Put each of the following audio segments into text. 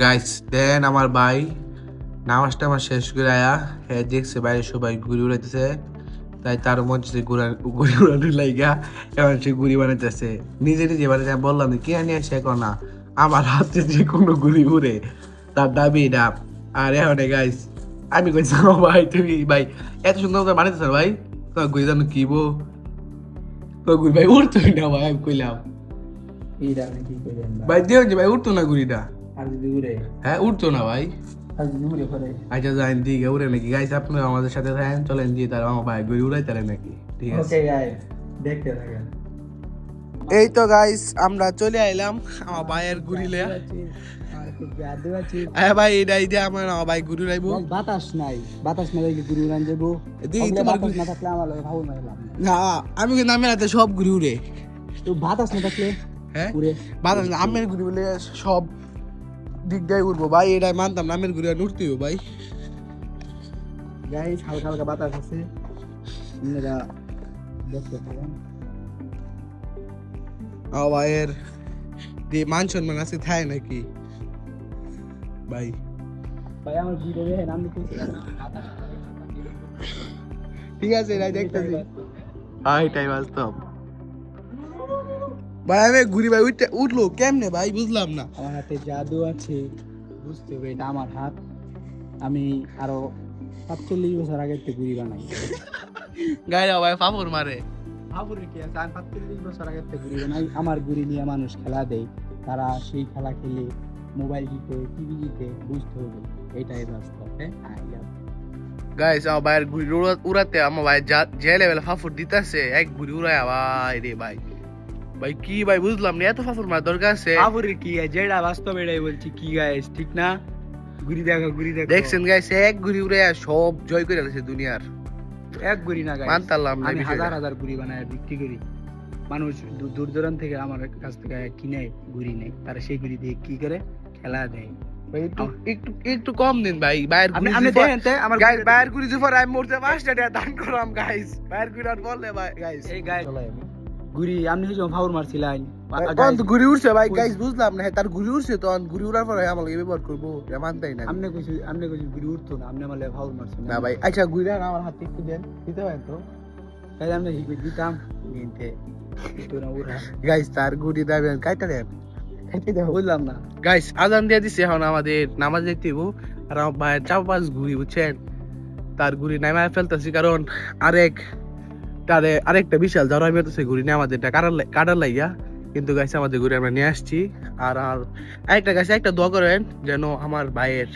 Guys দেন আমার ভাই নামাজটা আমার শেষ করে আয়া। হে দেখছে বাইরে সবাই ঘুরি উড়াইতেছে তাই তার মধ্যে ঘুরা ঘুরি উড়ানোর লাইগা এখন সে ঘুরি বানাইতেছে নিজে নিজে বানাইতে আমি বললাম কি আনি সে না? আমার হাতে যে কোনো ঘুরি উড়ে তার দাবি এটা। আর এখন গাইস আমি কইছি ভাই তুমি ভাই এত সুন্দর করে বানাইতেছ ভাই। তোমার ঘুরি জানো কি বো তোমার ঘুরি ভাই উঠতোই না ভাই আমি কইলাম। ভাই দিও যে ভাই উঠতো না ঘুরিটা। হ্যাঁ উঠতো না ভাই? আচ্ছা যাই দিকে উড়ে নাকি। গাইস আপনি আমাদের সাথে চলেন দিয়ে তার আমার ভাই উড়াই তারে নাকি। ঠিক আছে? দেখতে থাকেন। এই তো গাইস আমরা চলে আইলাম আমার ভাইয়ের ঘুরিলে হ্যাঁ ভাই এটা এই যে আমার আমার ভাই ঘুরি রাইবো বাতাস নাই। বাতাস না দেখি গুরু যাব দি, তোমার বাতাস না থাকলে আমার ভাবো মারলাম না আমি কিন্তু আমি রাতে সব ঘুরি উড়ে। তো বাতাস না থাকলে হ্যাঁ? উড়ে। বাতাস না আমের ঘুরি বলে সব দিক দিয়ে উঠবো ভাই এটাই মানতাম না আমের ঘুরি আর উঠতেও ভাই। গাইস হালকা হালকা বাতাস আছে। আপনারা দেখতে পারেন। আমার ভাইয়ের যে মান সম্মান আছে থায় নাকি? ভাই। ভাই আমার ভিডিও দেখেন আমি কিছু ঠিক আছে এটাই দেখতেছি। হ্যাঁ এটাই বাস্তব। ভাই আমি ঘুরি ভাই উঠতে উঠল। কেমনে ভাই? বুঝলাম না। আমার হাতে জাদু আছে। বুঝতে হবে এটা আমার হাত। আমি আরও সাতচল্লিশ বছর আগে থেকে ঘুড়ি বানাই। গায়ে ভাই ফাফর মারে। আবুরে কি আছে? সাতচল্লিশ বছর আগে থেকে ঘুড়ি বানাই। আমার ঘুড়ি নিয়ে মানুষ খেলা দেয়। তারা সেই খেলা খেলে মোবাইল জিতে টিভি জিতে বুঝতে হবে। এটাই বাস্তব হ্যাঁ। গাইস আমার ভাইয়ের ঘুরি উড়া- উড়াতে আমার ভাই যা- লেভেল ফাফর দিতেছে এক ঘুরি উড়ায় ভাই রে ভাই। ভাই কি ভাই বুঝলাম না এত ফাফর মার দরকার আছে। কি যেটা বাস্তব এটাই বলছি কি গাইস ঠিক না? ঘুড়ি দেখো ঘুড়ি দেখো। দেখছেন গাইস এক ঘুরি উড়ে সব জয় করে আছে দুনিয়ার। এক ঘুড়ি না গাইস মানতাম না আমি হাজার হাজার ঘুড়ি বানায় বিক্রি করি। মানুষ দূর দূর দূরান্ত থেকে আমার কাছ থেকে কিনে ঘুড়ি নেয়। তারা সেই ঘুড়ি দিয়ে কি করে? খেলা দেয়। একটু একটু একটু কম দিন ভাই ঘুরি দেখেন তে আমার গাইস বাইরের গুলি জুফার আমি মরতে পাঁচটা দান করাম গাইস আর বললে ভাই গাইস এই গাই ঘুড়ি আপনি যখন ফাউর মারছিলেন তখন তো ঘুরি উঠছে ভাই গাইস বুঝলাম না তার ঘুরি উঠছে তখন ঘুরি উড়ার পরে ব্যবহার করব এটা মানতাই না। আপনি কইছি আপনি ঘুড়ি উঠতো না আপনি আমার মারছেন না ভাই আচ্ছা ঘুরি আমার হাতে একটু দেন দিতে পারেন তো? তাই দিতাম। নিতে গাইস তার ঘুরি দাবেন কাইটা দেন? বুঝলাম না। গাইস আজান দিয়ে দিছে এখন আমাদের নামাজ দেখতে আর আমার ভাইয়ের চাপ পাঁচ ঘুরি বুঝছেন? তার ঘুরি নামায় ফেলতেছি কারণ আরেক তারে আরেকটা বিশাল জ্বর আমি হতেছে ঘুরি নিয়ে আমাদের কাটার কাটার লাইয়া কিন্তু গাইস আমাদের ঘুরি আমরা নিয়ে আসছি। আর আর একটা গাছ একটা দোয়া করেন যেন আমার ভাইয়ের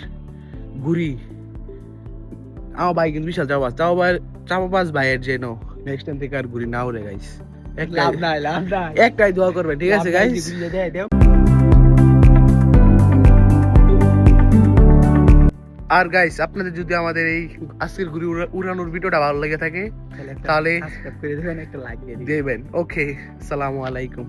ঘুরি। আমার ভাই কিন্তু বিশাল চাপাস চাপা ভাইয়ের চাপাস ভাইয়ের যেন নেক্সট টাইম থেকে আর ঘুরি না উড়ে গাইস একটাই দোয়া করবে ঠিক আছে গাইস আর গাইস আপনাদের যদি আমাদের এই আজকের ঘুরি উড়া- উড়ানোর ভিডিওটা ভালো লেগে থাকে তাহলে সাবস্ক্রাইব করে দেবেন একটা লাইক দিয়ে দিবেন। ওকে সালামু আলাইকুম।